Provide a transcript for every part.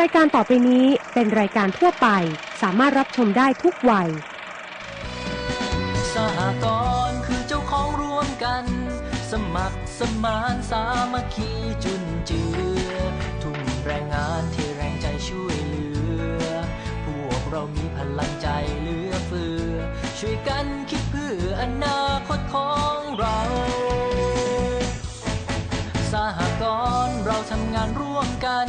รายการต่อไปนี้เป็นรายการทั่วไป สามารถรับชมได้ทุกวัย สหกรณ์คือเจ้าของร่วมกัน สมัครสมานสามัคคีจุนเจือ ทุ่มแรงงานที่แรงใจช่วยเหลือ พวกเรามีพลังใจเหลือเฟือ ช่วยกันคิดเพื่ออนาคตของเรา สหกรณ์เราทำงานร่วมกัน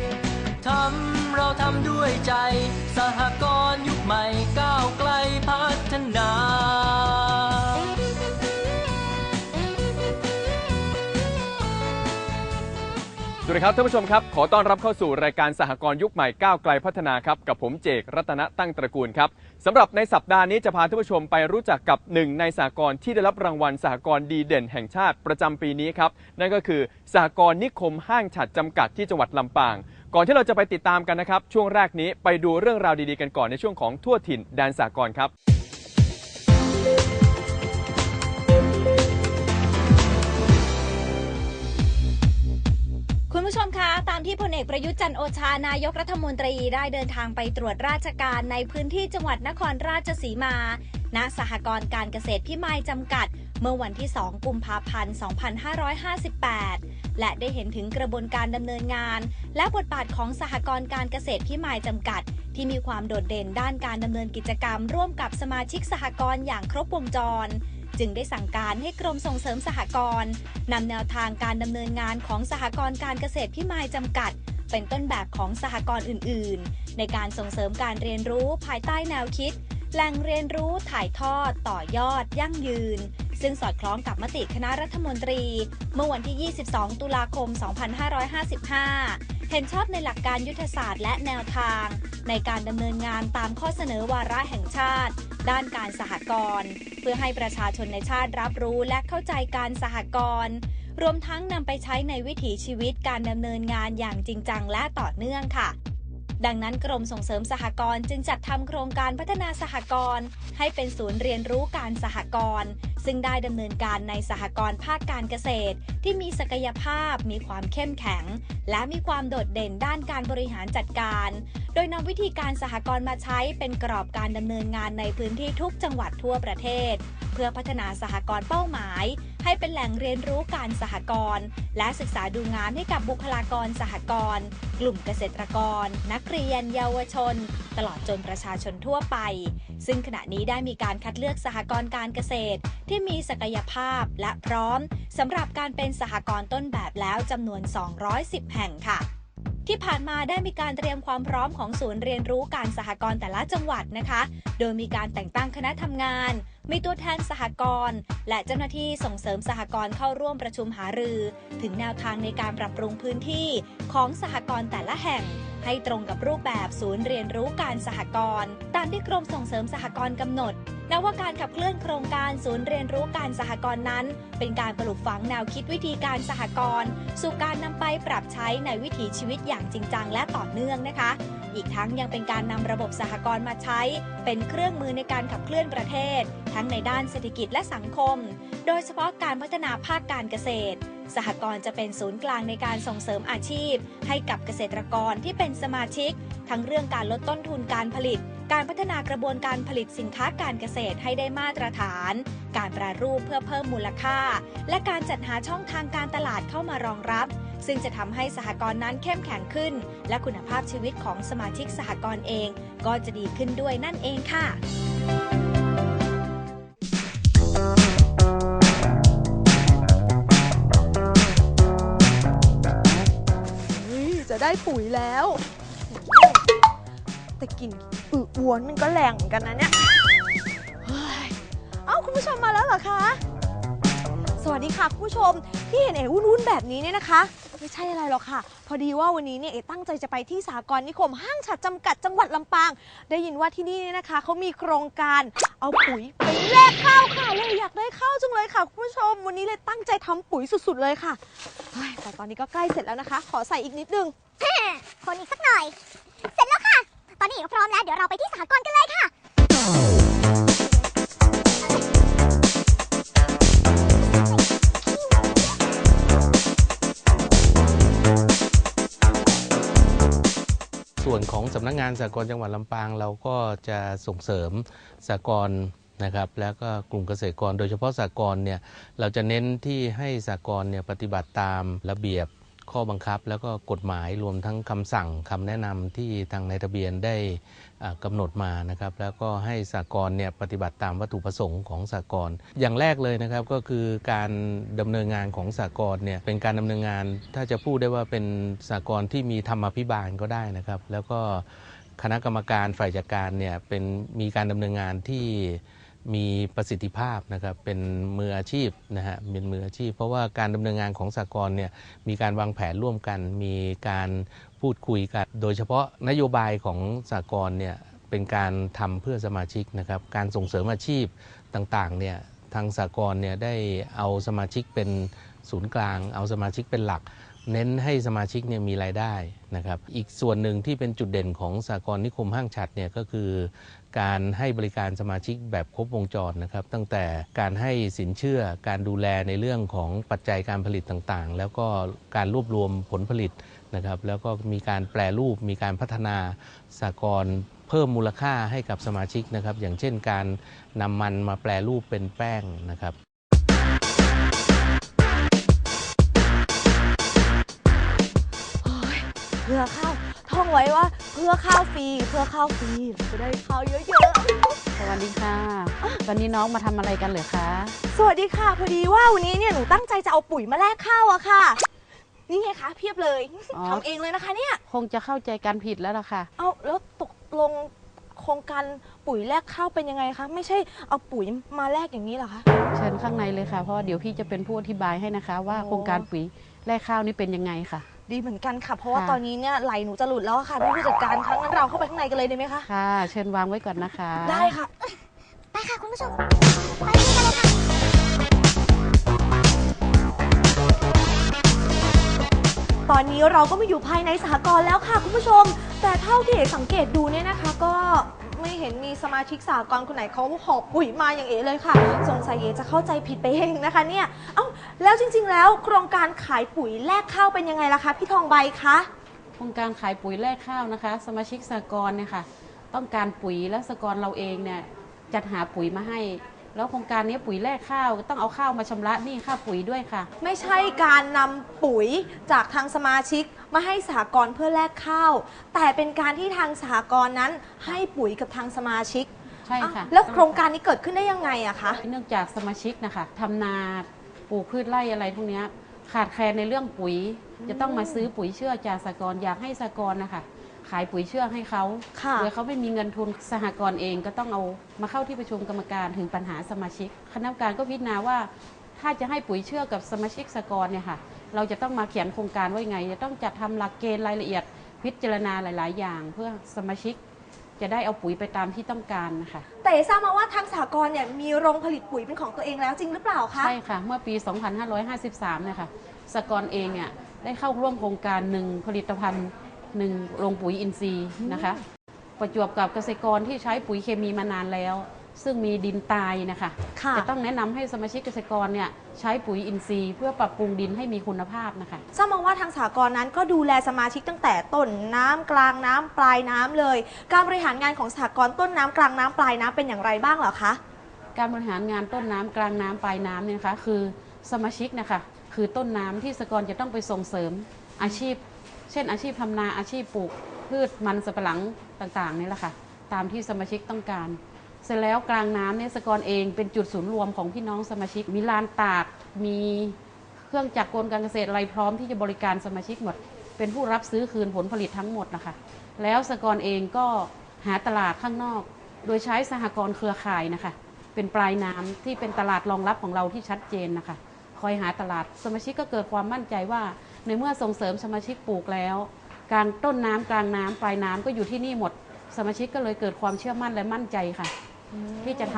ทำด้วยใจ สหกรณ์ยุคใหม่ก้าวไกลพัฒนาสวัสดีครับท่านผู้ชมครับ ขอต้อนรับเข้าสู่รายการสหกรณ์ยุคใหม่ก้าวไกลพัฒนาครับ กับผมเจกรัตนตั้งตระกูลครับสำหรับในสัปดาห์นี้จะพาท่านผู้ชมไปรู้จักกับหนึ่งในสหกรณ์ที่ได้รับรางวัลสหกรณ์ดีเด่นแห่งชาติประจำปีนี้ครับนั่นก็คือสหกรณ์นิคมห้างฉัดจำกัดที่จังหวัดลำปาง ก่อนที่เราจะไปติดตามกันนะครับ ช่วงแรกนี้ไปดูเรื่องราวดีๆกันก่อนในช่วงของทั่วถิ่นแดนสหกรณ์ครับคุณผู้ชมคะ ตามที่พลเอกประยุทธ์จันโอชานายกรัฐมนตรีได้เดินทางไปตรวจราชการในพื้นที่จังหวัดนครราชสีมา ณสหกรณ์การเกษตรพิมายจำกัด เมื่อวันที่ 2 กุมภาพันธ์ 2558 และได้เห็นถึงกระบวนการดำเนินงาน และบทบาทของสหกรณ์การเกษตรพิมายจำกัด ที่มีความโดดเด่นด้านการดำเนินกิจกรรม ร่วมกับสมาชิกสหกรณ์อย่างครบวงจร จึงได้สั่งการให้กรมส่งเสริมสหกรณ์นำแนวทางการดำเนินงานของสหกรณ์การเกษตรพิมายจำกัดเป็นต้นแบบของสหกรณ์อื่น ๆ ในการส่งเสริมการเรียนรู้ภายใต้แนวคิด แหล่งเรียนรู้ถ่ายทอดต่อยอดยั่งยืน ซึ่งสอดคล้องกับมติคณะรัฐมนตรี เมื่อวันที่ 22 ตุลาคม 2555 เห็นชอบในหลักการยุทธศาสตร์และแนวทาง ในการดำเนินงานตามข้อเสนอวาระแห่งชาติ ด้านการสหกรณ์เพื่อให้ประชาชนในชาติรับรู้และเข้าใจการสหกรณ์รวมทั้งนำไปใช้ในวิถีชีวิตการดำเนินงานอย่างจริงจังและต่อเนื่องค่ะ ดังนั้นกรมส่งเสริมสหกรณ์จึงจัดทำโครงการพัฒนาสหกรณ์ให้เป็นศูนย์เรียนรู้การสหกรณ์ซึ่งได้ดำเนินการในสหกรณ์ภาคการเกษตร ที่มีศักยภาพ มีความเข้มแข็ง และมีความโดดเด่นด้านการบริหารจัดการ โดยนำวิธีการสหกรณ์มาใช้เป็นกรอบการดำเนินงานในพื้นที่ทุกจังหวัดทั่วประเทศ เพื่อพัฒนาสหกรณ์เป้าหมาย ให้เป็นแหล่งเรียนรู้การสหกรณ์และศึกษาดูงานให้กับบุคลากรสหกรณ์กลุ่มเกษตรกร นักเรียน เยาวชน ตลอดจนประชาชนทั่วไป ซึ่งขณะนี้ได้มีการคัดเลือกสหกรณ์การเกษตร ที่มีศักยภาพและพร้อมสำหรับการเป็นสหกรณ์ต้นแบบแล้วจำนวน 210 แห่งค่ะ ที่ผ่านมาได้มีการเตรียมความพร้อมของศูนย์เรียนรู้การสหกรณ์แต่ละจังหวัดนะคะ โดยมีการแต่งตั้งคณะทำงาน มีตัวแทนสหกรณ์และเจ้าหน้าที่ส่งเสริมสหกรณ์เข้าร่วมประชุมหารือ ถึงแนวทางในการปรับปรุงพื้นที่ของสหกรณ์แต่ละแห่ง ให้ตรงกับรูปแบบศูนย์เรียนรู้การสหกรณ์ตามที่กรมส่งเสริมสหกรณ์กำหนด และว่าการขับเคลื่อนโครงการศูนย์เรียนรู้การสหกรณ์นั้น เป็นการปลูกฝังแนวคิดวิธีการสหกรณ์สู่การนำไปปรับใช้ในวิถีชีวิตอย่างจริงจังและต่อเนื่องนะคะ อีกทั้งยังเป็นการนำระบบสหกรณ์มาใช้ เป็นเครื่องมือในการขับเคลื่อนประเทศ ทั้งในด้านเศรษฐกิจและสังคม โดยเฉพาะการพัฒนาภาคการเกษตรสหกรณ์จะเป็นศูนย์กลางในการส่งเสริมอาชีพ ให้กับเกษตรกรที่เป็นสมาชิก ทั้งเรื่องการลดต้นทุนการผลิต การพัฒนากระบวนการผลิตสินค้าการเกษตรให้ได้มาตรฐาน การแปรรูปเพื่อเพิ่มมูลค่า และการจัดหาช่องทางการตลาดเข้ามารองรับ ซึ่งจะทำให้สหกรณ์นั้นเข้มแข็งขึ้น และคุณภาพชีวิตของสมาชิกสหกรณ์เอง ก็จะดีขึ้นด้วยนั่นเองค่ะจะได้ปุ๋ยแล้ว แต่กลิ่นอึอวนมันก็แรงเหมือนกันนะเนี่ยเฮ้ยเอ้าคุณผู้ชมมาแล้วเหรอคะ สวัสดีค่ะคุณผู้ชมที่เห็นเอ๋วุ่นๆแบบนี้เนี่ยนะคะ ไม่ใช่อะไรหรอกค่ะ พอดีว่าวันนี้เนี่ยเอ๋ตั้งใจจะไปที่สากรณ์นิคมห้างฉัดจำกัดจังหวัดลำปาง ได้ยินว่าที่นี่เนี่ยนะคะเขามีโครงการเอาปุ๋ยไปแลกข้าวค่ะเลยอยากได้ข้าวจังเลยค่ะคุณผู้ชม วันนี้เลยตั้งใจทำปุ๋ยสุดๆเลยค่ะเฮ้ยแต่ตอนนี้ก็ใกล้เสร็จแล้วนะคะ ขอใส่อีกนิดนึง คนอีกสักหน่อย เสร็จแล้วค่ะ ตอนนี้พร้อมแล้ว เดี๋ยวเราไปที่สหกรณ์กันเลยค่ะ ส่วนของสำนักงานสากลจังหวัดลำปางเราก็จะส่งเสริมสากลนะครับแล้วก็กลุ่มเกษตรกรโดยเฉพาะสากลเนี่ยเราจะเน้นที่ให้สากลเนี่ยปฏิบัติตามระเบียบ ข้อบังคับแล้วก็กฎหมายรวมทั้งคำสั่งคำแนะนำที่ทางนายทะเบียนได้อ่ากำหนดมานะครับแล้วก็ให้สากลเนี่ยปฏิบัติตามวัตถุประสงค์ของสากลอย่างแรกเลยนะครับก็คือการดำเนินงานของสากลเนี่ยเป็นการดำเนินงาน ถ้าจะพูดได้ว่าเป็นสากลที่มีธรรมาภิบาลก็ได้นะครับ แล้วก็คณะกรรมการฝ่ายจัดการเนี่ยเป็นมีการดำเนินงานที่ มีประสิทธิภาพนะครับเป็นมืออาชีพนะฮะเป็นมืออาชีพ เพราะว่าการดำเนินงานของสากลเนี่ยมีการวางแผนร่วมกัน มีการพูดคุยกัน โดยเฉพาะนโยบายของสากลเนี่ยเป็นการทำเพื่อสมาชิกนะครับการส่งเสริมอาชีพต่างๆเนี่ยทางสากลเนี่ยได้เอาสมาชิกเป็นศูนย์กลาง เอาสมาชิกเป็นหลัก เน้นให้สมาชิกเนี่ยมีรายได้นะครับอีกส่วนหนึ่งที่เป็นจุดเด่นของสากลนิคมห้างฉัดเนี่ยก็คือ การให้บริการสมาชิกแบบครบวงจรนะครับ ตั้งแต่การให้สินเชื่อการดูแลในเรื่องของปัจจัยการผลิตต่างๆ แล้วก็การรวบรวมผลผลิตนะครับ แล้วก็มีการแปรรูป มีการพัฒนาสากลเพิ่มมูลค่าให้กับสมาชิกนะครับ อย่างเช่นการนำมันมาแปรรูปเป็นแป้งนะครับเพื่อข้าว องไว้ว่าเพื่อข้าวฟรีเพื่อข้าวฟรีจะได้ข้าวเยอะสวัสดีค่ะ วันนี้น้องมาทำอะไรกันเหรอคะ ๆ สวัสดีค่ะ พอดีว่าวันนี้เนี่ยหนูตั้งใจจะเอาปุ๋ยมาแลกข้าวอะค่ะ นี่ไงคะเพียบเลยอ๋อ ทำเองเลยนะคะเนี่ย คงจะเข้าใจกันผิดแล้วล่ะค่ะ เอาแล้วตกลงโครงการปุ๋ยแลกข้าวเป็นยังไงคะไม่ใช่เอาปุ๋ยมาแลกอย่างนี้เหรอคะ เชิญข้างในเลยค่ะ เพราะว่าเดี๋ยวพี่จะเป็นผู้อธิบายให้นะคะ ว่าโอ้ โครงการปุ๋ยแลกข้าวนี่เป็นยังไงค่ะ ดีเหมือนกันค่ะ เพราะว่าค่ะ ตอนนี้เนี่ยไหลหนูจะหลุดแล้วอะค่ะท่านผู้จัดการคะงั้นเราเข้าไปข้างในกันเลยได้ไหมคะ ค่ะ เชิญวางไว้ก่อนนะคะได้ค่ะ ไปค่ะ คุณผู้ชม ไปกันเลยค่ะ ตอนนี้เราก็มาอยู่ภายในสหกรณ์แล้วค่ะคุณผู้ชม แต่เท่าที่เอ๋สังเกตดูเนี่ยนะคะ ก็ไม่เห็นมีสมาชิกสหกรณ์คนไหนเขาหอบปุ๋ยมาอย่างเอ๋เลยค่ะ สงสัยเอ๋จะเข้าใจผิดไปเองนะคะเนี่ย เอ้า แล้วจริงๆ แล้วโครงการขายปุ๋ยแลกข้าวเป็นยังไงล่ะคะพี่ทองใบคะ โครงการขายปุ๋ยแลกข้าวนะคะ สมาชิกสหกรณ์เนี่ยค่ะต้องการปุ๋ยและสหกรณ์เราเองเนี่ยจัดหาปุ๋ยมาให้ แล้วโครงการนี้ปุ๋ยแลกข้าวต้องเอาข้าวมาชำระหนี้ค่าปุ๋ยด้วยค่ะ ไม่ใช่การนำปุ๋ยจากทางสมาชิกมาให้สหกรณ์เพื่อแลกข้าว แต่เป็นการที่ทางสหกรณ์นั้นให้ปุ๋ยกับทางสมาชิกใช่ค่ะอ้าวแล้วโครงการนี้เกิดขึ้นได้ยังไงอะคะ เนื่องจากสมาชิกนะคะทำนาป ลูกพืชไร่อะไรพวกเนี้ยขาดแคลนในเรื่องปุ๋ย จะต้องมาซื้อปุ๋ยเชื่อจากสหกรณ์อยากให้สหกรณ์นะคะขายปุ๋ยเชื่อให้เขาค่ะโดยเขาไม่มีเงินทุนสหกรณ์เองก็ต้องเอามาเข้าที่ประชุมกรรมการถึงปัญหาสมาชิก คณะกรรมการก็พิจารณาว่า ถ้าจะให้ปุ๋ยเชื่อกับสมาชิกสหกรณ์เนี่ยค่ะ เราจะต้องมาเขียนโครงการไว้ไง จะต้องจัดทำหลักเกณฑ์รายละเอียดพิจารณาหลาย ๆ อย่าง เพื่อสมาชิก จะได้เอาปุ๋ยไปตามที่ต้องการนะคะ แต่ทราบมาว่าทางสหกรณ์เนี่ยมีโรงผลิตปุ๋ยเป็นของตัวเองแล้วจริงหรือเปล่าคะ ใช่ค่ะ เมื่อปี 2553เนี่ยค่ะสหกรณ์เองเนี่ยได้เข้าร่วมโครงการหนึ่งผลิตภัณฑ์หนึ่งโรงปุ๋ยอินทรีย์นะคะ ประจวบกับเกษตรกรที่ใช้ปุ๋ยเคมีมานานแล้ว ซึ่งมีดินตายนะคะค่ะ จะต้องแนะนำให้สมาชิกเกษตรกรเนี่ยใช้ปุ๋ยอินทรีย์เพื่อปรับปรุงดินให้มีคุณภาพนะคะ ทราบมาว่าทางสหกรณ์นั้นก็ดูแลสมาชิกตั้งแต่ต้นน้ำกลางน้ำปลายน้ำเลย การบริหารงานของสหกรณ์ต้นน้ำกลางน้ำปลายน้ำเป็นอย่างไรบ้างเหรอคะ การบริหารงานต้นน้ำกลางน้ำปลายน้ำเนี่ยนะคะคือสมาชิกนะคะคือต้นน้ำที่สหกรณ์จะต้องไปส่งเสริมอาชีพ เช่นอาชีพทำนาอาชีพปลูกพืชมันสำปะหลังต่างๆนี่แหละค่ะตามที่สมาชิกต้องการ เสร็จแล้วกลางน้ำเนี่ยสกรเองเป็นจุดศูนย์รวมของพี่น้องสมาชิก มีลานตาก มีเครื่องจักรกลการเกษตรอะไรพร้อมที่จะบริการสมาชิกหมด เป็นผู้รับซื้อคืนผลผลิตทั้งหมดนะคะ แล้วสกรเองก็หาตลาดข้างนอก โดยใช้สหกรณ์เครือข่ายนะคะ เป็นปลายน้ำที่เป็นตลาดรองรับของเราที่ชัดเจนนะคะ คอยหาตลาดสมาชิกก็เกิดความมั่นใจว่า ในเมื่อส่งเสริมสมาชิกปลูกแล้ว กางต้นน้ำกลางน้ำปลายน้ำก็อยู่ที่นี่หมด สมาชิกก็เลยเกิดความเชื่อมั่นและมั่นใจค่ะ ที่จะท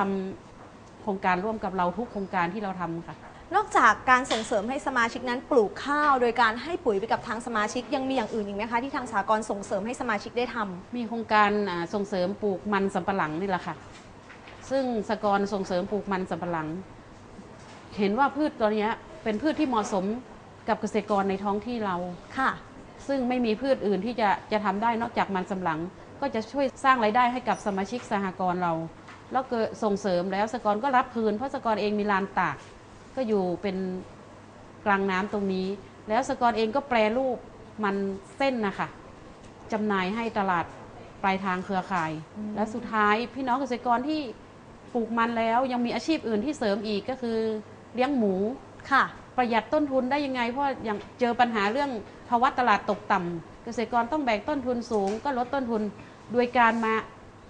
ำโครงการร่วมกับเราทุกโครงการที่เราทำค่ะ นอกจากการส่งเสริมให้สมาชิกนั้นปลูกข้าว โดยการให้ปุ๋ยไปกับทางสมาชิกยังมีอย่างอื่นอีกไหมคะที่ทางสากลส่งเสริมให้สมาชิกได้ทำ มีโครงการอ่าส่งเสริมปลูกมันสำปะหลังนี่แหละค่ะ ซึ่งสกรส่งเสริมปลูกมันสำปะหลัง เห็นว่าพืชตัวเนี้ยเป็นพืชที่เหมาะสมกับเกษตรกรในท้องที่เรา ค่ะ ซึ่งไม่มีพืชอื่นที่จะจะทำได้นอกจากมันสำปะหลัง ก็จะช่วยสร้างรายได้ให้กับสมาชิกสหกรณ์เรา แล้วก็ส่งเสริมแล้วสหกรณ์ก็รับคืน เพราะสหกรณ์เองมีลานตาก ก็อยู่เป็นกลางน้ำตรงนี้ แล้วสหกรณ์เองก็แปรรูปมันเส้นนะคะจำหน่ายให้ตลาดปลายทางเครือข่าย และสุดท้ายพี่น้องเกษตรกรที่ปลูกมันแล้วยังมีอาชีพอื่นที่เสริมอีกก็คือเลี้ยงหมูค่ะ ประหยัดต้นทุนได้ยังไง เพราะอย่างเจอปัญหาเรื่องภาวะตลาดตกต่ำเกษตรกรต้องแบกต้นทุนสูง ก็ลดต้นทุนโดยการมา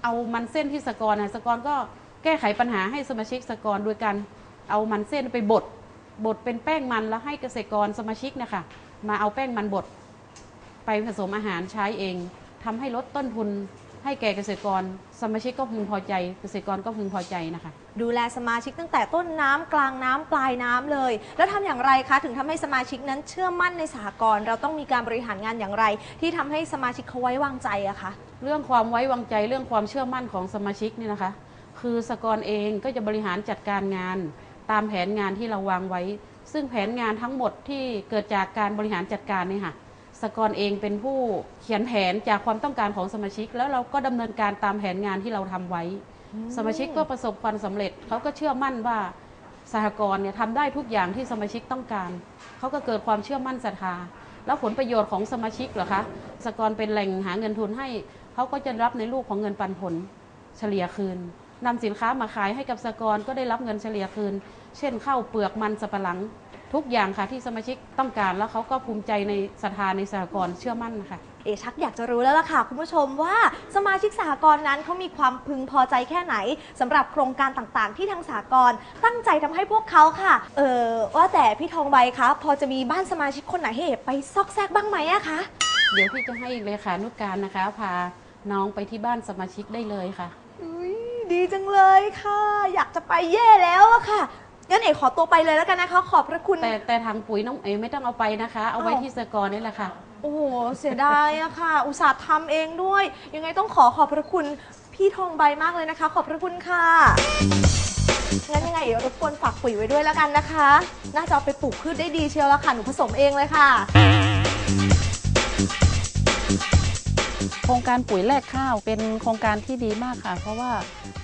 เอามันเส้นที่สกรนะสกอรก็แก้ไขปัญหาให้สมาชิกสกอรโดยการเอามันเส้นไปบดบดเป็นแป้งมันแล้วให้เกษตรกรสมาชิกนะคะมาเอาแป้งมันบดไปผสมอาหารใช้เองทำให้ลดต้นทุนให้แก่เกษตรกร สมาชิกก็พึงพอใจ เกษตรกรก็พึงพอใจนะคะ ดูแลสมาชิกตั้งแต่ต้นน้ำกลางน้ำปลายน้ำเลย แล้วทำอย่างไรคะถึงทำให้สมาชิกนั้นเชื่อมั่นในสหกรณ์เราต้องมีการบริหารงานอย่างไร ที่ทำให้สมาชิกเขาไว้วางใจอะคะ เรื่องความไว้วางใจเรื่องความเชื่อมั่นของสมาชิกนี่นะคะ คือสกรเองก็จะบริหารจัดการงาน ตามแผนงานที่เราวางไว้ ซึ่งแผนงานทั้งหมดที่เกิดจากการบริหารจัดการนี่ค่ะสกรเองเป็นผู้เขียนแผนจากความต้องการของสมาชิก แล้วเราก็ดำเนินการตามแผนงานที่เราทำไว้ สมาชิกก็ประสบความสำเร็จเขาก็เชื่อมั่นว่าสหกรณ์เนี่ยทำได้ทุกอย่างที่สมาชิกต้องการ เขาก็เกิดความเชื่อมั่นศรัทธา แล้วผลประโยชน์ของสมาชิกเหรอคะ สกรเป็นแหล่งหาเงินทุนให้ เขาก็จะรับในรูปของเงินปันผลเฉลี่ยคืนนำสินค้ามาขายให้กับสหกรณ์ก็ได้รับเงินเฉลี่ยคืน เช่นข้าวเปลือกมันสับปะหลัง ทุกอย่างค่ะที่สมาชิกต้องการแล้วเขาก็ภูมิใจในศรัทธาในสหกรณ์เชื่อมั่นนะคะเอชักอยากจะรู้แล้วล่ะค่ะ คุณผู้ชมว่าสมาชิกสหกรณ์นั้นเขามีความพึงพอใจแค่ไหนสำหรับโครงการต่างๆ ที่ทางสหกรณ์ตั้งใจทำให้พวกเขาค่ะ เออว่าแต่พี่ทองใบคะพอจะมีบ้านสมาชิกคนไหนให้เอ๋ไปซอกแซกบ้างไหมอะคะเดี๋ยวพี่จะให้เลขานุการนะคะพา น้องไปที่บ้านสมาชิกได้เลยค่ะ อุ๊ยดีจังเลยค่ะ อยากจะไปแย่แล้วอะค่ะ งั้นเอ๋ขอตัวไปเลยแล้วกันนะคะ ขอบพระคุณ แต่แต่ทางปุ๋ยน้องเอไม่ต้องเอาไปนะคะ เอาไว้อ้าว ที่สหกรณ์นี่แหละค่ะ โอ้โห เสียดายอะค่ะ อุตส่าห์ทำเองด้วย ยังไงต้องขอขอบพระคุณพี่ทองใบมากเลยนะคะ ขอบพระคุณค่ะ งั้นยังไงเดี๋ยวรบกวนฝากปุ๋ยไว้ด้วยแล้วกันนะคะ น่าจะเอาไปปลูกพืชได้ดีเชียวละค่ะ หนูผสมเองเลยค่ะ โครงการปุ๋ยแลกข้าวเป็นโครงการที่ดีมากค่ะ เพราะว่า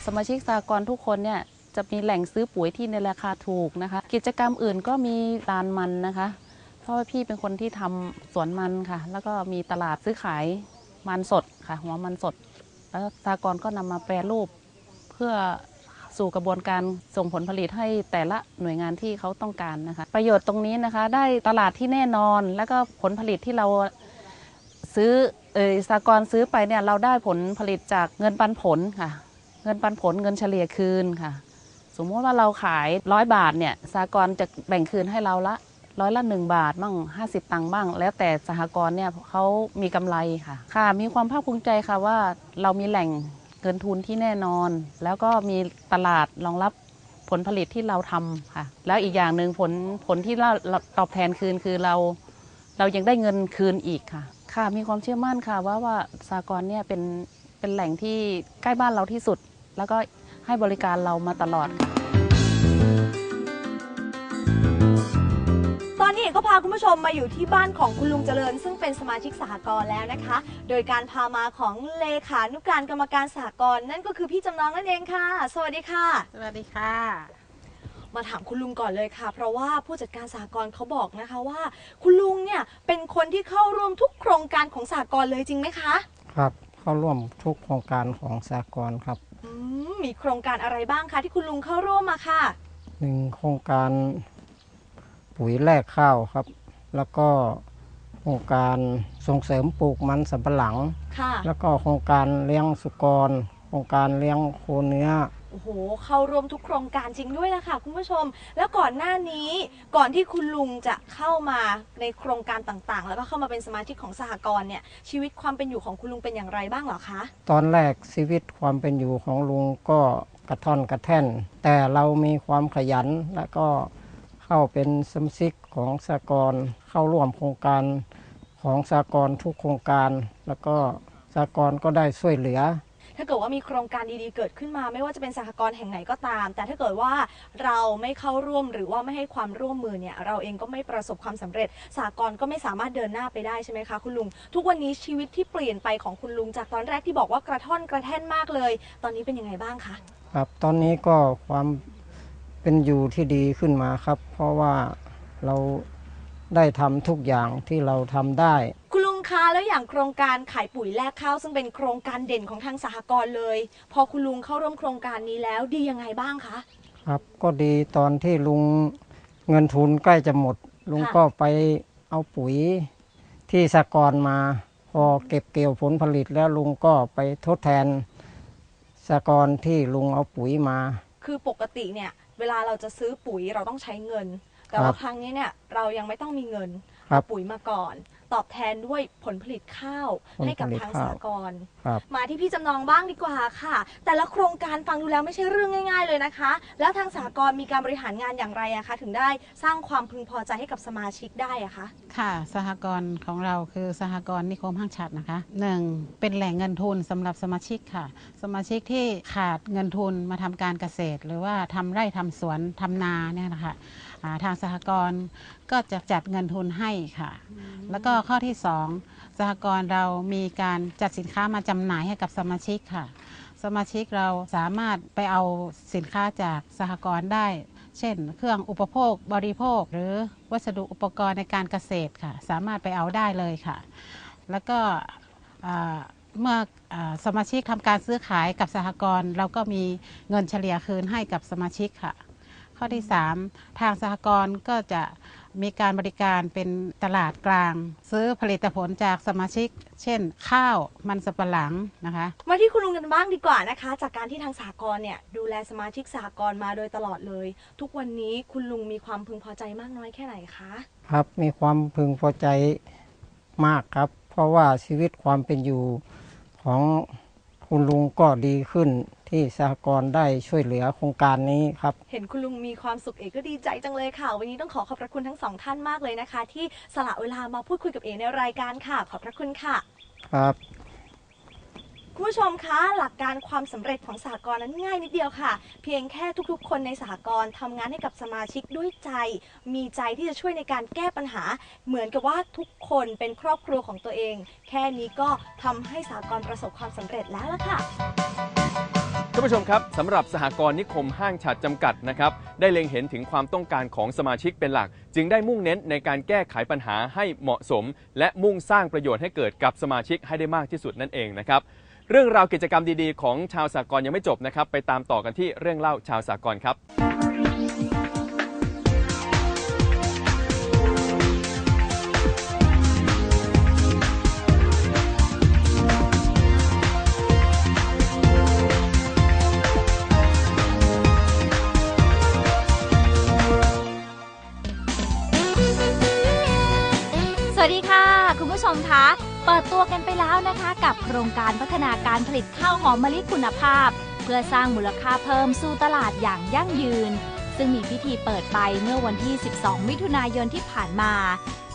สมาชิกสากลทุกคนเนี่ยจะมีแหล่งซื้อปุ๋ยที่ในราคาถูกนะคะ กิจกรรมอื่นก็มีลานมันนะคะ เพราะว่าพี่เป็นคนที่ทำสวนมันค่ะ แล้วก็มีตลาดซื้อขายมันสดค่ะ หัวมันสด แล้วสากลก็นำมาแปรรูป เพื่อสู่กระบวนการส่งผลผลิตให้แต่ละหน่วยงานที่เขาต้องการนะคะ ประโยชน์ตรงนี้นะคะ ได้ตลาดที่แน่นอนแล้วก็ผลผลิตที่เราซื้อ เออสากร์ซื้อไปเนี่ยเราได้ผลผลิตจากเงินปันผลค่ะ เงินปันผลเงินเฉลี่ยคืนค่ะ สมมติว่าเราขายร้อยบาทเนี่ยสากร์จะแบ่งคืนให้เราละร้อยละหนึ่งบาทบ้างห้าสิบตังค์บ้าง แล้วแต่สหกรณ์เนี่ยเขามีกำไรค่ะ ค่ะ มีความภาคภูมิใจค่ะว่าเรามีแหล่งเงินทุนที่แน่นอน แล้วก็มีตลาดรองรับผลผลิตที่เราทำค่ะ แล้วอีกอย่างหนึ่งผลผลที่เราตอบแทนคืนคือเรา เรายังได้เงินคืนอีกค่ะ ค่ะมีความเชื่อมั่นค่ะว่าว่าสากลเนี่ยเป็นเป็นแหล่งที่ใกล้บ้านเราที่สุด แล้วก็ให้บริการเรามาตลอดตอนนี้เอกก็พาคุณผู้ชมมาอยู่ที่บ้านของคุณลุงเจริญ ซึ่งเป็นสมาชิกสหกรณ์แล้วนะคะ โดยการพามาของเลขานุการกรรมการสหกรณ์นั่นก็คือพี่จำลองนั่นเองค่ะ สวัสดีค่ะ สวัสดีค่ะ มาถามคุณลุงก่อนเลยค่ะ เพราะว่าผู้จัดการสหกรณ์เขาบอกนะคะว่า คุณลุงเนี่ยเป็นคนที่เข้าร่วมทุกโครงการของสหกรณ์เลยจริงไหมคะครับ เข้าร่วมทุกโครงการของสากลครับอืมมีโครงการอะไรบ้างคะที่คุณลุงเข้าร่วมมาค่ะหนึ่งโครงการปุ๋ยแลกข้าวครับ แล้วก็โครงการส่งเสริมปลูกมันสำปะหลัง ค่ะ แล้วก็โครงการเลี้ยงสุกร โครงการเลี้ยงโคเนื้อ โอ้โห เข้าร่วมทุกโครงการจริงด้วยนะคะคุณผู้ชม แล้วก่อนหน้านี้ก่อนที่คุณลุงจะเข้ามาในโครงการต่างๆ แล้วก็เข้ามาเป็นสมาชิกของสหกรณ์เนี่ยชีวิตความเป็นอยู่ของคุณลุงเป็นอย่างไรบ้างเหรอคะตอนแรกชีวิตความเป็นอยู่ของลุงก็กระท่อนกระแท่น แต่เรามีความขยันและก็เข้าเป็นสมาชิกของสากลเข้าร่วมโครงการของสากลทุกโครงการ แล้วก็สากลก็ได้ช่วยเหลือ ถ้าเกิดว่ามีโครงการดีๆเกิดขึ้นมา ไม่ว่าจะเป็นสหกรณ์แห่งไหนก็ตาม แต่ถ้าเกิดว่าเราไม่เข้าร่วมหรือว่าไม่ให้ความร่วมมือเนี่ยเราเองก็ไม่ประสบความสำเร็จสหกรณ์ก็ไม่สามารถเดินหน้าไปได้ใช่ไหมคะคุณลุง ทุกวันนี้ชีวิตที่เปลี่ยนไปของคุณลุงจากตอนแรกที่บอกว่ากระท่อนกระแท่นมากเลย ตอนนี้เป็นยังไงบ้างคะครับตอนนี้ก็ความเป็นอยู่ที่ดีขึ้นมาครับ เพราะว่าเราได้ทำทุกอย่างที่เราทำได้คุณลุง คะแล้วอย่างโครงการขายปุ๋ยแลกข้าวซึ่งเป็นโครงการเด่นของทางสหกรณ์เลย พอคุณลุงเข้าร่วมโครงการนี้แล้วดียังไงบ้างคะครับก็ดีตอนที่ลุงเงินทุนใกล้จะหมด ลุงค่ะก็ไปเอาปุ๋ยที่สากรณ์มา พอเก็บเกี่ยวผลผลิตแล้วลุงก็ไปทดแทนสากรณ์ที่ลุงเอาปุ๋ยมา คือปกติเนี่ยเวลาเราจะซื้อปุ๋ยเราต้องใช้เงิน แต่ครัว่าบครั้งนี้เนี่ยเรายังไม่ต้องมีเงินครับเอาปุ๋ยมาก่อน ตอบแทนด้วยผลผลิตข้าวผลผลิตให้กับทางข้าวสหกรณ์ครับ มาที่พี่จำนองบ้างดีกว่าค่ะ แต่ละโครงการฟังดูแล้วไม่ใช่เรื่องง่าย ๆ เลยนะคะ แล้วทางสหกรณ์มีการบริหารงานอย่างไรอะคะ ถึงได้สร้างความพึงพอใจให้กับสมาชิกได้อะคะ ค่ะสหกรณ์ของเราคือสหกรณ์นิคมห้างฉัดนะคะหนึ่งเป็นแหล่งเงินทุนสำหรับสมาชิกค่ะ สมาชิกที่ขาดเงินทุนมาทำการเกษตร หรือว่าทำไร่ทำสวนทำนาเนี่ยนะคะอ่าทางสหกรณ์ก็จะจัดเงินทุนให้ค่ะ แล้วก็ข้อที่ 2 สหกรณ์เรามีการจัดสินค้ามาจำหน่ายให้กับสมาชิกค่ะ สมาชิกเราสามารถไปเอาสินค้าจากสหกรณ์ได้ เช่น เครื่องอุปโภคบริโภค หรือวัสดุอุปกรณ์ในการเกษตรค่ะ สามารถไปเอาได้เลยค่ะ แล้วก็อ่าเมื่ออาสมาชิกทำการซื้อขายกับสหกรณ์เราก็มีเงินเฉลี่ยคืนให้กับสมาชิกค่ะ ข้อที่ 3 ทางสหกรณ์ก็จะมีการบริการเป็นตลาดกลาง ซื้อผลิตผลจากสมาชิก เช่น ข้าวมันสับปะหลังนะคะ มาที่คุณลุงกันบ้างดีกว่านะคะ จากการที่ทางสหกรณ์เนี่ยดูแลสมาชิกสหกรณ์มาโดยตลอดเลย ทุกวันนี้คุณลุงมีความพึงพอใจมากน้อยแค่ไหนคะครับมีความพึงพอใจมากครับ เพราะว่าชีวิตความเป็นอยู่ของคุณลุงก็ดีขึ้น ที่สหกรณ์ได้ช่วยเหลือโครงการนี้ครับ เห็นคุณลุงมีความสุขเอกก็ดีใจจังเลยค่ะ วันนี้ต้องขอขอบพระคุณทั้งสองท่านมากเลยนะคะ ที่สละเวลามาพูดคุยกับเอในรายการค่ะ ขอบพระคุณค่ะ ครับคุณผู้ชมคะหลักการความสำเร็จของสหกรณ์นั้นง่ายนิดเดียวค่ะ เพียงแค่ทุกๆ คนในสหกรณ์ทำงานให้กับสมาชิกด้วยใจ มีใจที่จะช่วยในการแก้ปัญหา เหมือนกับว่าทุกคนเป็นครอบครัวของตัวเอง แค่นี้ก็ทำให้สหกรณ์ประสบความสำเร็จแล้วล่ะค่ะท่านผู้ชมครับสำหรับสหกรณ์นิคมห้างฉัดจำกัดนะครับได้เล็งเห็นถึงความต้องการของสมาชิกเป็นหลัก จึงได้มุ่งเน้นในการแก้ไขปัญหาให้เหมาะสม และมุ่งสร้างประโยชน์ให้เกิดกับสมาชิกให้ได้มากที่สุดนั่นเองนะครับเรื่องราวกิจกรรมดีๆ ของชาวสหกรณ์ยังไม่จบนะครับไปตามต่อกันที่เรื่องเล่าชาวสหกรณ์ครับ เปิดตัวกันไปแล้วนะคะ กับโครงการพัฒนาการผลิตข้าวหอมมะลิคุณภาพ เพื่อสร้างมูลค่าเพิ่มสู่ตลาดอย่างยั่งยืน ซึ่งมีพิธีเปิดไปเมื่อวันที่ 12 มิถุนายนที่ผ่านมา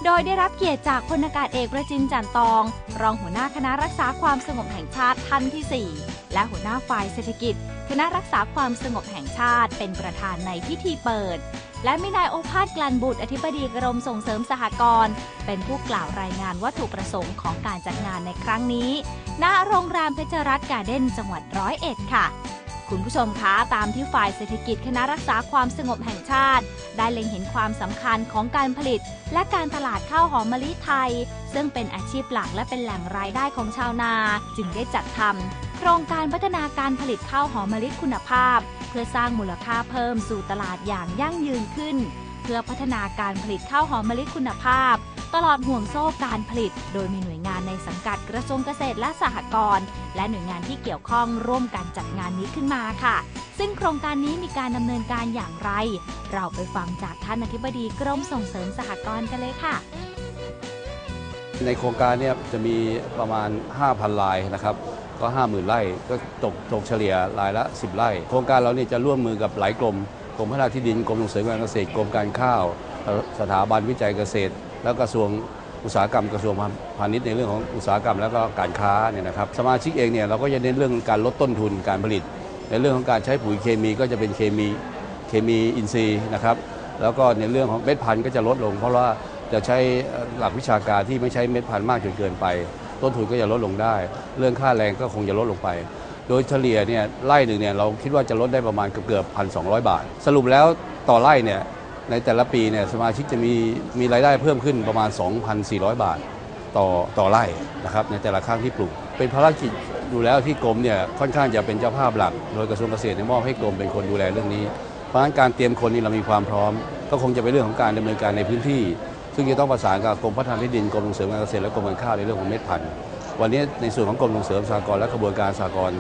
โดยได้รับเกียรติจากพลอากาศเอกประจินจันตอง รองหัวหน้าคณะรักษาความสงบแห่งชาติท่านที่ 4 และหัวหน้าฝ่ายเศรษฐกิจ คณะรักษาความสงบแห่งชาติเป็นประธานในพิธีเปิด และมีนายโอภาสกลันบุตรอธิบดีกรมส่งเสริมสหกรณ์เป็นผู้กล่าวรายงานวัตถุประสงค์ของการจัดงานในครั้งนี้ ณโรงแรมเพชรรัตน์การ์เด้นจังหวัดร้อยเอ็ดค่ะ คุณผู้ชมคะตามที่ฝ่ายเศรษฐกิจคณะรักษาความสงบแห่งชาติ ได้เล็งเห็นความสำคัญของการผลิต และการตลาดข้าวหอมมะลิไทย ซึ่งเป็นอาชีพหลักและเป็นแหล่งรายได้ของชาวนา จึงได้จัดทำโครงการพัฒนาการผลิตข้าวหอมมะลิคุณภาพ พื่อสร้างมูลค่าเพิ่มสู่ตลาดอย่างยั่งยืนขึ้น เพื่อพัฒนาการผลิตข้าวหอมมะลิคุณภาพ ตลอดห่วงโซ่การผลิต โดยมีหน่วยงานในสังกัดกระทรวงเกษตรและสหกรณ์และหน่วยงานที่เกี่ยวข้องร่วมกันจัดงานนี้ขึ้นมาค่ะ ซึ่งโครงการนี้มีการดำเนินการอย่างไร เราไปฟังจากท่านอธิบดีกรมส่งเสริมสหกรณ์กันเลยค่ะในโครงการเนี่ยจะมีประมาณ 5,000 ลายนะครับ ก็50,000ไร่ก็ตกตกเฉลี่ยรายละ 10 ไร่ โครงการเราเนี่ยจะร่วมมือกับหลายกรมกรมพัฒนาที่ดินกรมส่งเสริมการเกษตรกรมการข้าว สถาบันวิจัยเกษตร แล้วกระทรวงอุตสาหกรรมกระทรวงพาณิชย์ในเรื่องของอุตสาหกรรมแล้วก็การค้าเนี่ยนะครับสมาชิกเองเนี่ยเราก็จะเน้นเรื่องการลดต้นทุนการผลิต ในเรื่องของการใช้ปุ๋ยเคมีก็จะเป็นเคมีเคมีอินทรีย์นะครับแล้วก็ในเรื่องของเม็ดพันธุ์ก็จะลดลง เพราะว่าจะใช้หลักวิชาการที่ไม่ใช้เม็ดพันธุ์มากจนเกินไป ต้นทุนก็จะลดลงได้ เรื่องค่าแรงก็คงจะลดลงไป โดยเฉลี่ยเนี่ยไร่หนึ่งเนี่ยเราคิดว่าจะลดได้ประมาณเกือบพันสองบาท สรุปแล้วต่อไร่เนี่ยในแต่ละปีเนี่ยสมาชิกจะมีมีรายได้เพิ่มขึ้นประมาณ 2,400 บาทต่อต่อไร่นะครับในแต่ละครั้งที่ปลูก เป็นภารกิจดูแล้วที่กรมเนี่ยค่อนข้างจะเป็นเจ้าภาพหลัก โดยกระทรวงเกษตรมอบให้กรมเป็นคนดูแลเรื่องนี้ เพราะฉะนั้นการเตรียมคนนี่เรามีความพร้อม ก็คงจะเป็นเรื่องของการดำเนินการในพื้นที่ ซึ่งจะต้องประสานกับกรมพัฒนาที่ดินกรมส่งเสริมการเกษตรและกรมการข้าวในเรื่องของเม็ดพันธุ์วันนี้ในส่วนของกรมส่งเสริมสหกรณ์และกระบวนการสหกรณ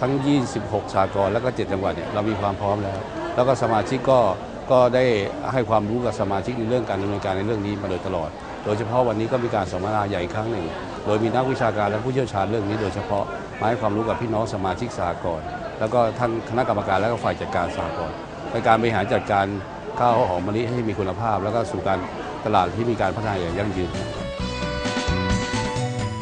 ทั้ง 26สหกรณและก็ 7 จังหวัดเนี่ยเรามีความพร้อมแล้ว แล้วก็สมาชิกก็ก็ได้ให้ความรู้กับสมาชิกในเรื่องการดำเนินการในเรื่องนี้มาโดยตลอด โดยเฉพาะวันนี้ก็มีการสัมมนาใหญ่ครั้งหนึ่ง โดยมีนักวิชาการและผู้เชี่ยวชาญเรื่องนี้โดยเฉพาะมาให้ความรู้กับพี่น้องสมาชิกสหกรณแล้วก็ทั้งคณะกรรมการและก็ฝ่ายจัดการสหกรณในการบริหารจัดการ ข้าวหอมมะลิให้มีคุณภาพ แล้วก็สู่การตลาดที่มีการพัฒนาอย่างยั่งยืน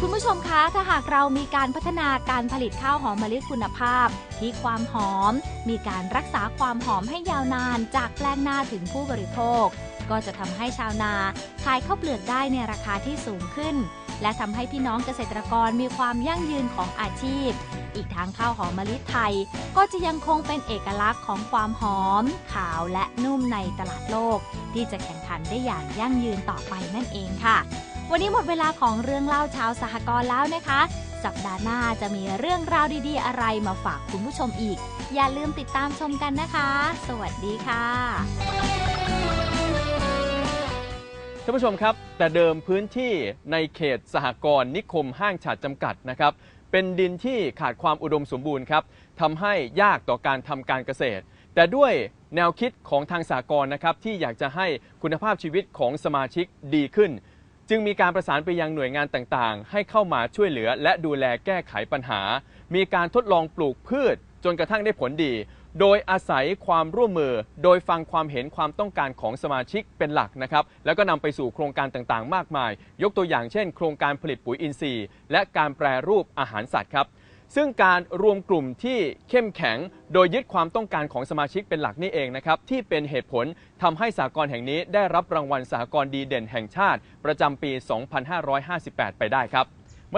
คุณผู้ชมคะถ้าหากเรามีการพัฒนาการผลิตข้าวหอมมะลิคุณภาพ ที่ความหอม มีการรักษาความหอมให้ยาวนาน จากแปลงนาถึงผู้บริโภค ก็จะทำให้ชาวนาขายข้าวเปลือกได้ในราคาที่สูงขึ้น และทำให้พี่น้องเกษตรกรมีความยั่งยืนของอาชีพ อีกทั้งข้าวหอมมะลิไทย ก็จะยังคงเป็นเอกลักษณ์ของความหอม ขาวและนุ่มในตลาดโลก ที่จะแข่งขันได้อย่างยั่งยืนต่อไปนั่นเองค่ะ วันนี้หมดเวลาของเรื่องเล่าชาวสหกรณ์แล้วนะคะ สัปดาห์หน้าจะมีเรื่องราวดีๆ อะไรมาฝากคุณผู้ชมอีก อย่าลืมติดตามชมกันนะคะ สวัสดีค่ะ ท่านผู้ชมครับ แต่เดิมพื้นที่ในเขตสหกรณ์นิคมห้างฉาดจำกัดนะครับ เป็นดินที่ขาดความอุดมสมบูรณ์ครับทำให้ยากต่อการทำการเกษตร แต่ด้วยแนวคิดของทางสหกรณ์นะครับที่อยากจะให้คุณภาพชีวิตของสมาชิกดีขึ้น จึงมีการประสานไปยังหน่วยงานต่างๆ ให้เข้ามาช่วยเหลือและดูแลแก้ไขปัญหา มีการทดลองปลูกพืชจนกระทั่งได้ผลดี โดยอาศัยความร่วมมือ โดยฟังความเห็นความต้องการของสมาชิกเป็นหลักนะครับ แล้วก็นำไปสู่โครงการต่างๆ มากมาย ยกตัวอย่างเช่น โครงการผลิตปุ๋ยอินทรีย์ และการแปรรูปอาหารสัตว์ครับ ซึ่งการรวมกลุ่มที่เข้มแข็ง โดยยึดความต้องการของสมาชิกเป็นหลักนี่เองนะครับ ที่เป็นเหตุผลทำให้สากลแห่งนี้ได้รับรางวัลสหกรณ์ดีเด่นแห่งชาติ ประจำปี 2558 ไปได้ครับ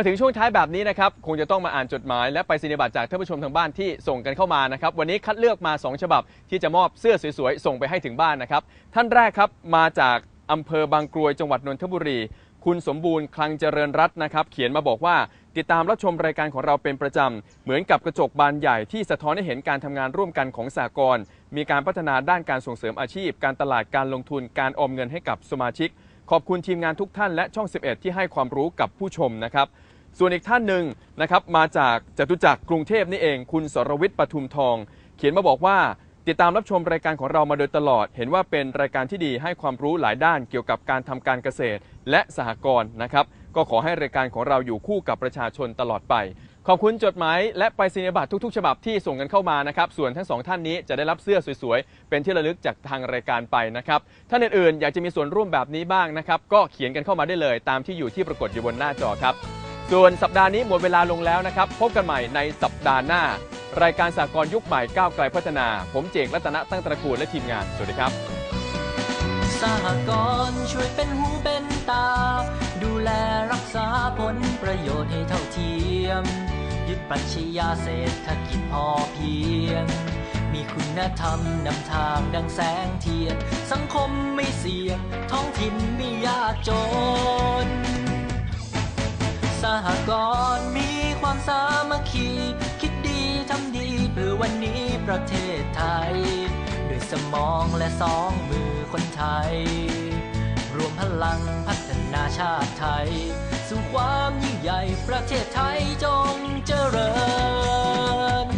มาถึงช่วงท้ายแบบนี้นะครับคงจะต้องมาอ่านจดหมาย และไปสินิบัตรจากท่านผู้ชมทางบ้านที่ส่งกันเข้ามานะครับวันนี้คัดเลือกมา 2 ฉบับที่จะมอบเสื้อสวยๆส่งไปให้ถึงบ้านนะครับท่านแรกครับมาจากอำเภอบางกรวยจังหวัดนนทบุรี คุณสมบูรณ์คลังเจริญรัตน์นะครับเขียนมาบอกว่าติดตามรับชมรายการของเราเป็นประจำ เหมือนกับกระจกบานใหญ่ที่สะท้อนให้เห็นการทำงานร่วมกันของสากลมีการพัฒนาด้านการส่งเสริมอาชีพ การตลาดการลงทุนการออมเงินให้กับสมาชิก ขอบคุณทีมงานทุกท่านและช่อง 11 ที่ให้ความรู้กับผู้ชมนะครับ ส่วนอีกท่านหนึ่งนะครับมาจากจตุจักรกรุงเทพนี่เอง คุณสรวิทย์ปทุมทอง เขียนมาบอกว่าติดตามรับชมรายการของเรามาโดยตลอด เห็นว่าเป็นรายการที่ดีให้ความรู้หลายด้านเกี่ยวกับการทำการเกษตรและสหกรณ์นะครับ ก็ขอให้รายการของเราอยู่คู่กับประชาชนตลอดไป ขอบคุณจดหมายและไปรษณียบัตรทุกๆ ฉบับที่ส่งกันเข้ามานะครับ ส่วนทั้งสองท่านนี้จะได้รับเสื้อสวยๆ เป็นที่ระลึกจากทางรายการไปนะครับ ท่านอื่นๆ อยากจะมีส่วนร่วมแบบนี้บ้างนะครับ ก็เขียนกันเข้ามาได้เลย ตามที่อยู่ที่ปรากฏอยู่บนหน้าจอครับ ส่วนสัปดาห์นี้หมดเวลาลงแล้วนะครับ พบกันใหม่ในสัปดาห์หน้า รายการสากลยุคใหม่ก้าวไกลพัฒนา ผมเจกรัตนะตั้งตระกูลและทีมงาน สวัสดีครับ สหกรณ์ช่วยเป็นหูเป็นตา ดูแลรักษาผลประโยชน์ให้เท่าเทียม ยึดปรัชญาเศรษฐกิจพอเพียง มีคุณธรรมนำทางดังแสงเทียน สังคมไม่เสี่ยง ท้องถิ่นไม่ยากจน สหกรณ์มีความสามัคคี คิดดีทำดีเพื่อวันนี้ประเทศไทยด้วย สมองและสองมือคนไทย รวมพลังพัฒนานาชาติไทย สู่ความยิ่งใหญ่ประเทศไทยจงเจริญ